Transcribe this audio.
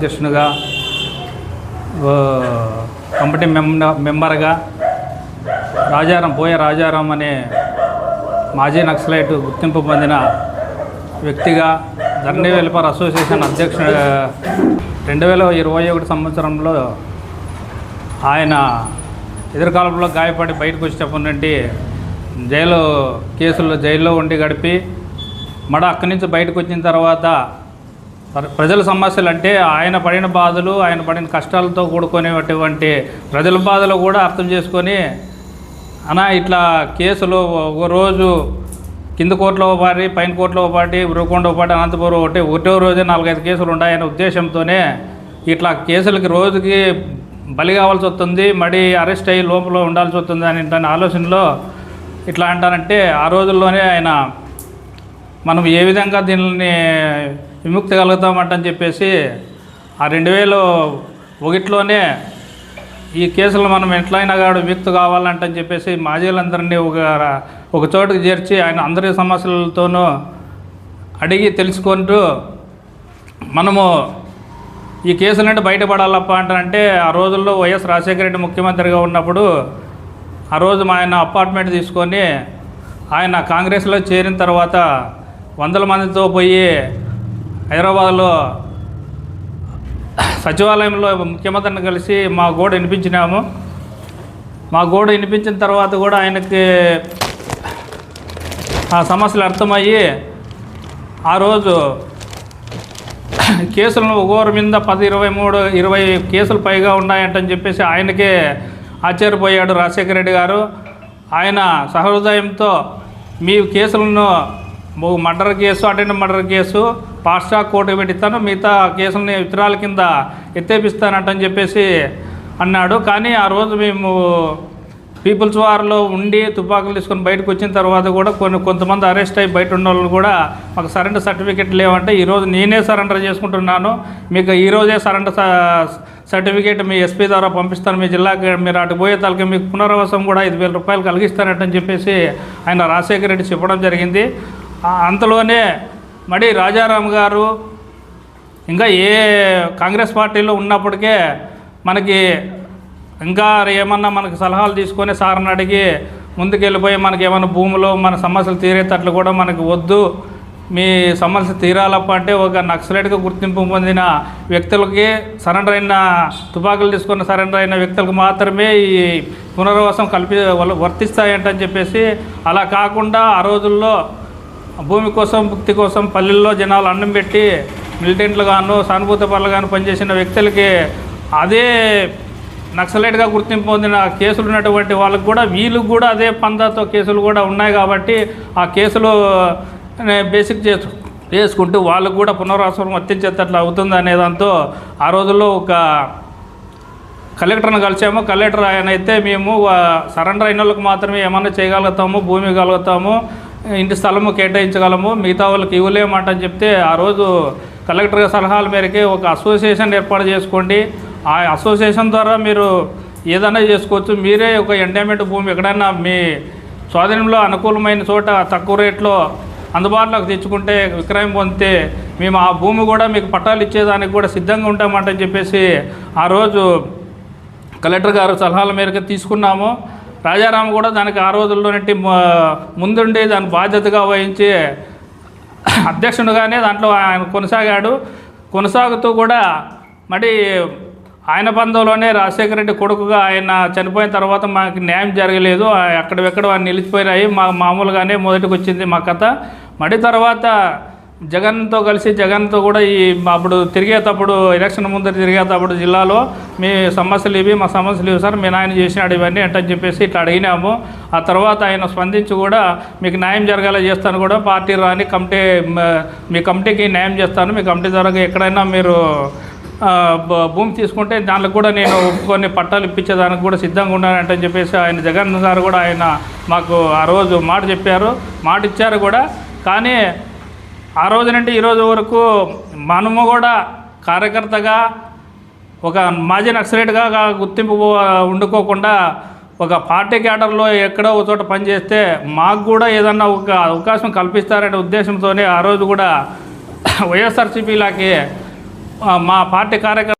అధ్యక్షునిగా కమిటీ మెంబ మెంబర్గా రాజారాం పోయే రాజారాం అనే మాజీ నక్సలైట్ గుర్తింపు పొందిన వ్యక్తిగా ధరణి వెలుపర్ అసోసియేషన్ అధ్యక్షుడు రెండు వేల ఇరవై ఒకటి సంవత్సరంలో ఆయన ఎదురుకాలంలో గాయపడి బయటకు వచ్చేటప్పటి నుండి జైలు కేసుల్లో జైల్లో ఉండి గడిపి మడ అక్కడి నుంచి బయటకు వచ్చిన తర్వాత ప్రజల సమస్యలు అంటే ఆయన పడిన బాధలు ఆయన పడిన కష్టాలతో కూడుకునేటువంటి ప్రజల బాధలు కూడా అర్థం చేసుకొని అనా ఇట్లా కేసులు ఒక రోజు కింద కోర్టులో ఒక పాటి పైన కోర్టులో ఒక పాటి ఉరుకొండ ఒక పాటి అనంతపురం ఒకటి ఒకటో రోజే నాలుగైదు కేసులు ఉన్నాయనే ఉద్దేశంతోనే ఇట్లా కేసులకి రోజుకి బలి కావాల్సి వస్తుంది మడి అరెస్ట్ అయ్యి లోపల ఉండాల్సి వస్తుంది అని దాని ఆలోచనలో ఇట్లా అంటానంటే ఆ రోజుల్లోనే ఆయన మనం ఏ విధంగా దీనిని విముక్తి కలుగుతామంటని చెప్పేసి ఆ రెండు వేలు ఒకటిలోనే ఈ కేసులు మనం ఎట్లయినా కాడు విముక్తి కావాలంటని చెప్పేసి మాజీలందరినీ ఒక ఒక చోటుకు చేర్చి ఆయన అందరి సమస్యలతోనూ అడిగి తెలుసుకుంటూ మనము ఈ కేసుల నుండి బయటపడాలప్ప అంటారంటే ఆ రోజుల్లో వైఎస్ రాజశేఖర రెడ్డి ముఖ్యమంత్రిగా ఉన్నప్పుడు ఆ రోజు మా ఆయన అపార్ట్మెంట్ తీసుకొని ఆయన కాంగ్రెస్లో చేరిన తర్వాత వందల మందితో పోయి హైదరాబాద్లో సచివాలయంలో ముఖ్యమంత్రిని కలిసి మా గోడ వినిపించినాము. మా గోడ వినిపించిన తర్వాత కూడా ఆయనకి ఆ సమస్యలు అర్థమయ్యి ఆ రోజు కేసులను ఒకరి మీద పది ఇరవై మూడు ఇరవై కేసులు పైగా ఉన్నాయంటని చెప్పేసి ఆయనకే ఆశ్చర్యపోయాడు రాజశేఖర రెడ్డి గారు. ఆయన సహృదయంతో మీ కేసులను murder case attend murder case fast track court పెట్టిస్తాను మిగతా కేసులని విత్తనాల కింద ఎత్తేపిస్తానంటని చెప్పేసి అన్నాడు. కానీ ఆ రోజు మేము పీపుల్స్ వార్లో ఉండి తుపాకులు తీసుకొని బయటకు వచ్చిన తర్వాత కూడా కొన్ని కొంతమంది అరెస్ట్ అయ్యి బయట ఉన్న వాళ్ళు కూడా మాకు సరెండర్ సర్టిఫికేట్ లేవంటే ఈరోజు నేనే సరెండర్ చేసుకుంటున్నాను. మీకు ఈరోజే సరెండర్ స- సర్టిఫికేట్ మీ ఎస్పీ ద్వారా పంపిస్తాను. మీ జిల్లాకి మీరు అటు పోయే తలకి మీకు పునరావాసం కూడా ఐదు వేల రూపాయలు కలిగిస్తానంటని చెప్పేసి ఆయన రాజశేఖర రెడ్డి చెప్పడం జరిగింది. అంతలోనే మడి రాజారాం గారు ఇంకా ఏ కాంగ్రెస్ పార్టీలో ఉన్నప్పటికే మనకి ఇంకా ఏమన్నా మనకి సలహాలు తీసుకొని సార్ని అడిగి ముందుకెళ్ళిపోయి మనకి ఏమైనా భూములు మన సమస్యలు తీరేటట్లు కూడా మనకి వద్దు. మీ సమస్య తీరాలప్ప అంటే ఒక నక్సలైట్గా గుర్తింపు పొందిన వ్యక్తులకి సరెండర్ అయిన తుపాకులు తీసుకున్న సరెండర్ అయిన వ్యక్తులకు మాత్రమే ఈ పునర్వాసం కల్పి వర్తిస్తాయంటని చెప్పేసి అలా కాకుండా ఆ రోజుల్లో భూమి కోసం భుక్తి కోసం పల్లెల్లో జనాలు అన్నం పెట్టి మిలిటెంట్లు గాను సానుభూతి పనులు గాను పనిచేసిన వ్యక్తులకి అదే నక్సలైట్గా గుర్తింపు పొందిన కేసులు ఉన్నటువంటి వాళ్ళకు కూడా వీళ్ళకు కూడా అదే పందాతో కేసులు కూడా ఉన్నాయి కాబట్టి ఆ కేసులు బేసిక్ చేసు చేసుకుంటూ వాళ్ళకు కూడా పునరావాసం వర్తించేటట్లు అవుతుంది అనే దాంతో ఆ రోజుల్లో ఒక కలెక్టర్ని కలిసాము కలెక్టర్ ఆయన అయితే మేము సరెండర్ అయిన వాళ్ళకి మాత్రమే ఏమన్నా చేయగలుగుతాము భూమి కలుగుతాము. ఇంటి స్థలము కేటాయించగలము మిగతా వాళ్ళకి ఇవ్వలేమంట అని చెప్తే ఆ రోజు కలెక్టర్ సలహాల మేరకే ఒక అసోసియేషన్ ఏర్పాటు చేసుకోండి. ఆ అసోసియేషన్ ద్వారా మీరు ఏదైనా చేసుకోవచ్చు. మీరే ఒక ఎండోమెంట్ భూమి ఎక్కడైనా మీ స్వాధీనంలో అనుకూలమైన చోట తక్కువ రేట్లో అందుబాటులోకి తెచ్చుకుంటే విక్రయం పొందితే మేము ఆ భూమి కూడా మీకు పట్టాలు ఇచ్చేదానికి కూడా సిద్ధంగా ఉంటామంటని చెప్పేసి ఆ రోజు కలెక్టర్ గారు సలహాల మేరకు తీసుకున్నాము. రాజారాం కూడా దానికి ఆ నుండి ముందుండి దాని బాధ్యతగా వహించి అధ్యక్షుడుగానే దాంట్లో ఆయన కొనసాగాడు. కొనసాగుతూ కూడా మరి ఆయన పందంలోనే రాజశేఖర రెడ్డి కొడుకుగా ఆయన చనిపోయిన తర్వాత మాకు న్యాయం జరగలేదు. అక్కడెక్కడ ఆయన నిలిచిపోయినాయి. మా మామూలుగానే మొదటికి వచ్చింది మా కథ. మడి తర్వాత జగన్తో కలిసి జగన్తో కూడా ఈ అప్పుడు తిరిగేటప్పుడు ఎలక్షన్ ముందు తిరిగేటప్పుడు జిల్లాలో మీ సమస్యలు ఇవి మా సమస్యలు ఇవి సార్ మీ నాయన చేసినాడు ఇవన్నీ అంటని చెప్పేసి ఇట్లా అడిగినాము. ఆ తర్వాత ఆయన స్పందించి కూడా మీకు న్యాయం జరగాల చేస్తాను కూడా పార్టీ రాని కమిటీ మీ కమిటీకి న్యాయం చేస్తాను. మీ కమిటీ ద్వారా ఎక్కడైనా మీరు భూమి తీసుకుంటే దాంట్లో కూడా నేను కొన్ని పట్టాలు ఇప్పించేదానికి కూడా సిద్ధంగా ఉన్నానంటని చెప్పేసి ఆయన జగన్ గారు కూడా ఆయన మాకు ఆ రోజు మాట చెప్పారు. మాట ఇచ్చారు కూడా. కానీ ఆ రోజు నుండి ఈ రోజు వరకు మనము కూడా కార్యకర్తగా ఒక మాజీ నక్సలేట్గా గుర్తింపు ఉండుకోకుండా ఒక పార్టీ క్యాడర్లో ఎక్కడో ఒక చోట పనిచేస్తే మాకు కూడా ఏదన్నా ఒక అవకాశం కల్పిస్తారనే ఉద్దేశంతోనే ఆ రోజు కూడా వైఎస్ఆర్సీపీలాకి మా పార్టీ కార్యకర్త